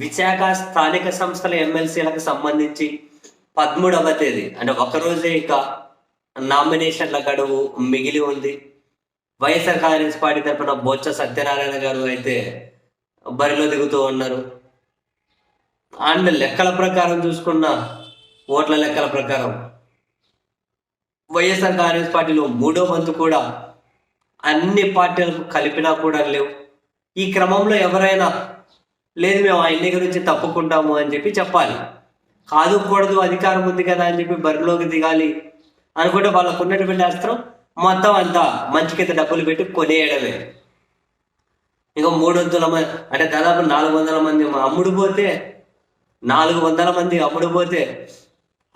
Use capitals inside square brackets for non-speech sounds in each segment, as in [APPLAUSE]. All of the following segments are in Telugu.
విశాఖ స్థానిక సంస్థల ఎమ్మెల్సీలకు సంబంధించి పదమూడవ తేదీ అంటే ఒకరోజే ఇక నామినేషన్ల గడువు మిగిలి ఉంది. వైఎస్ఆర్ కాంగ్రెస్ పార్టీ తరఫున బొత్స సత్యనారాయణ గారు అయితే బరిలో దిగుతూ ఉన్నారు. అండ్ లెక్కల ప్రకారం చూసుకున్న ఓట్ల లెక్కల ప్రకారం వైఎస్ఆర్ కాంగ్రెస్ పార్టీలో మూడో వంతు కూడా అన్ని పార్టీలకు కలిపినా కూడా లేవు. ఈ క్రమంలో ఎవరైనా లేదు మేము ఆ దగ్గర నుంచి తప్పుకుంటాము అని చెప్పి చెప్పాలి. కాదు కూడదు అధికారం ఉంది కదా అని చెప్పి బరిలోకి దిగాలి అనుకుంటే వాళ్ళకు ఉన్నటువంటి అస్త్రం మొత్తం అంతా మంచి కింద డబ్బులు పెట్టి కొనేయడమే. ఇక మూడు వందల మంది అంటే దాదాపు నాలుగు వందల మంది అమ్ముడు పోతే నాలుగు వందల మంది అమ్ముడు పోతే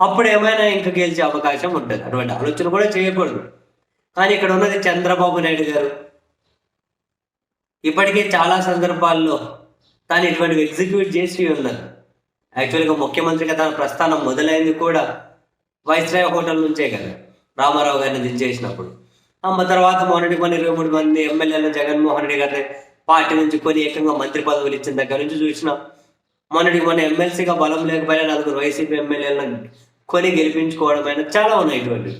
అప్పుడు ఏమైనా ఇంకా గెలిచే అవకాశం ఉంటుంది. అటువంటి ఆలోచన కూడా చేయకూడదు. కానీ ఇక్కడ ఉన్నది చంద్రబాబు నాయుడు గారు. ఇప్పటికే చాలా సందర్భాల్లో తాను ఇటువంటి ఎగ్జిక్యూట్ చేసి ఉన్నారు. యాక్చువల్గా ముఖ్యమంత్రిగా తన ప్రస్థానం మొదలైంది కూడా వైస్రాయ్ హోటల్ నుంచే కదా రామారావు గారిని దించేసినప్పుడు. అమ్మ తర్వాత మొన్నటి కొన్ని ఇరవై మూడు మంది ఎమ్మెల్యేలు జగన్మోహన్ రెడ్డి గారిని పార్టీ నుంచి కొన్ని ఏకంగా మంత్రి పదవులు ఇచ్చిన దగ్గర నుంచి చూసినాం మొన్నటి మొన్న ఎమ్మెల్సీగా బలం లేకపోయినా నలుగురు వైసీపీ ఎమ్మెల్యేలను కొని గెలిపించుకోవడం అయినా చాలా ఉన్నాయి ఇటువంటి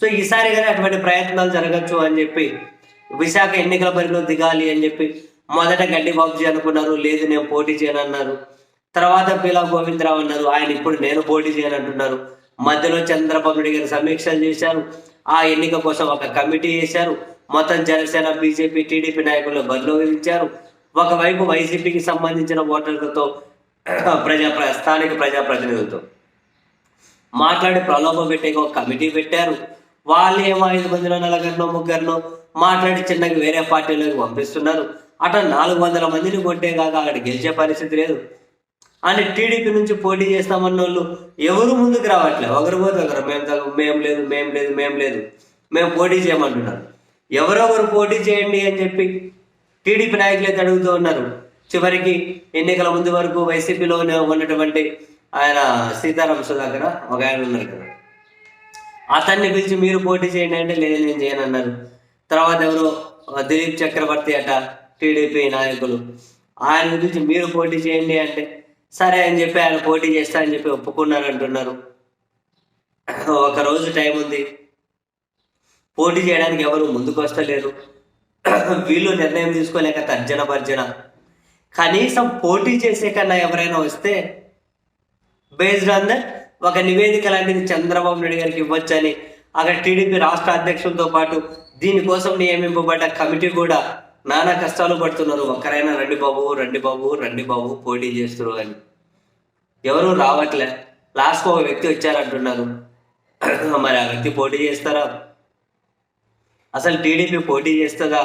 సో ఈసారి కానీ అటువంటి ప్రయత్నాలు జరగచ్చు అని చెప్పి విశాఖ ఎన్నికల పరిధిలో దిగాలి అని చెప్పి మొదట గడ్డి బాబుజీ అనుకున్నారు లేదు నేను పోటీ చేయను అన్నారు తర్వాత పిలా గోవిందరావు అన్నారు ఆయన ఇప్పుడు నేను పోటీ చేయను అంటున్నారు మధ్యలో చంద్రబాబు నాయుడు గారు సమీక్షలు చేశారు. ఆ ఎన్నిక కోసం ఒక కమిటీ చేశారు మొత్తం జనసేన బీజేపీ టీడీపీ నాయకులు బరిలో విధించారు ఒకవైపు వైసీపీకి సంబంధించిన ఓటర్లతో ప్రజా స్థానిక ప్రజాప్రతినిధులతో మాట్లాడి ప్రలోభం పెట్టే ఒక కమిటీ పెట్టారు. వాళ్ళు ఏమో ఐదు మందిలో నలుగురినో ముగ్గురినో మాట్లాడి చిన్నగా వేరే పార్టీలోకి పంపిస్తున్నారు. అట నాలుగు వందల మందిని కొట్టే కాక అక్కడ గెలిచే పరిస్థితి లేదు. అని టీడీపీ నుంచి పోటీ చేస్తామన్న వాళ్ళు ఎవరు ముందుకు రావట్లేదు ఒకరు పోతే ఒకరు మేము తగ్గ- మేము లేదు మేము లేదు మేము లేదు మేము పోటీ చేయమంటున్నారు. ఎవరొకరు పోటీ చేయండి అని చెప్పి టీడీపీ నాయకులు అయితే అడుగుతూ ఉన్నారు. చివరికి ఎన్నికల ముందు వరకు వైసీపీలో ఉన్నటువంటి ఆయన సీతారాం సుధాకర్ ఒక ఆయన ఉన్నారు కదా. అతన్ని పిలిచి మీరు పోటీ చేయండి అంటే లేదు నేను చేయను అన్నారు తర్వాత ఎవరు? దిలీప్ చక్రవర్తి అట టీడీపీ నాయకులు. ఆయన గురించి మీరు పోటీ చేయండి అంటే సరే అని చెప్పి ఆయన పోటీ చేస్తా అని చెప్పి ఒప్పుకున్నారు అంటున్నారు. ఒక రోజు టైం ఉంది. పోటీ చేయడానికి ఎవరు ముందుకు వస్తలేరు. వీళ్ళు నిర్ణయం తీసుకోలేక తర్జన భర్జన. కనీసం పోటీ చేసే కన్నా ఎవరైనా వస్తే బేస్డ్ ఆన్ దట్ ఒక నివేదిక లాంటిది చంద్రబాబు నాయుడు గారికి ఇవ్వచ్చని అక్కడ టీడీపీ రాష్ట్ర అధ్యక్షులతో పాటు దీనికోసం నియమింపబడ్డ కమిటీ కూడా నానా కష్టాలు పడుతున్నారు. ఒక్కరైనా రండి బాబు రండి బాబు రండి బాబు పోటీ చేస్తున్నారు అని ఎవరు రావట్లే. లాస్ట్ ఒక వ్యక్తి వచ్చారంటున్నారు. [CLEARS THROAT] మరి ఆ వ్యక్తి పోటీ చేస్తారా? అసలు టీడీపీ పోటీ చేస్తుందా?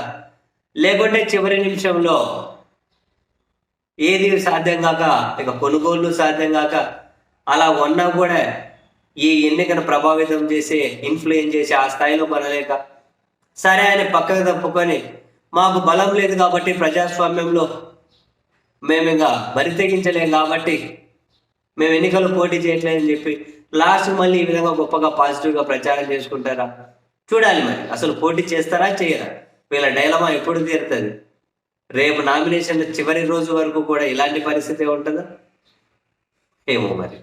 లేకుంటే చివరి నిమిషంలో ఏది సాధ్యం కాక ఇక కొనుగోలు సాధ్యం కాక అలా ఉన్నా కూడా ఈ ఎన్నికను ప్రభావితం చేసే ఇన్ఫ్లుయెన్స్ చేసి ఆ స్థాయిలో కొనలేక సరే అని పక్కకు తప్పుకొని మాకు బలం లేదు కాబట్టి ప్రజాస్వామ్యంలో మేము ఇంకా బరి తెగించలేం కాబట్టి మేము ఎన్నికలు పోటీ చేయట్లేదని చెప్పి లాస్ట్ మళ్ళీ ఈ విధంగా గొప్పగా పాజిటివ్గా ప్రచారం చేసుకుంటారా? చూడాలి మరి. అసలు పోటీ చేస్తారా చేయరా? వీళ్ళ డైలమా ఎప్పుడు తీరుతుంది? రేపు నామినేషన్ చివరి రోజు వరకు కూడా ఇలాంటి పరిస్థితి ఉంటుందా? ఏమో మరి.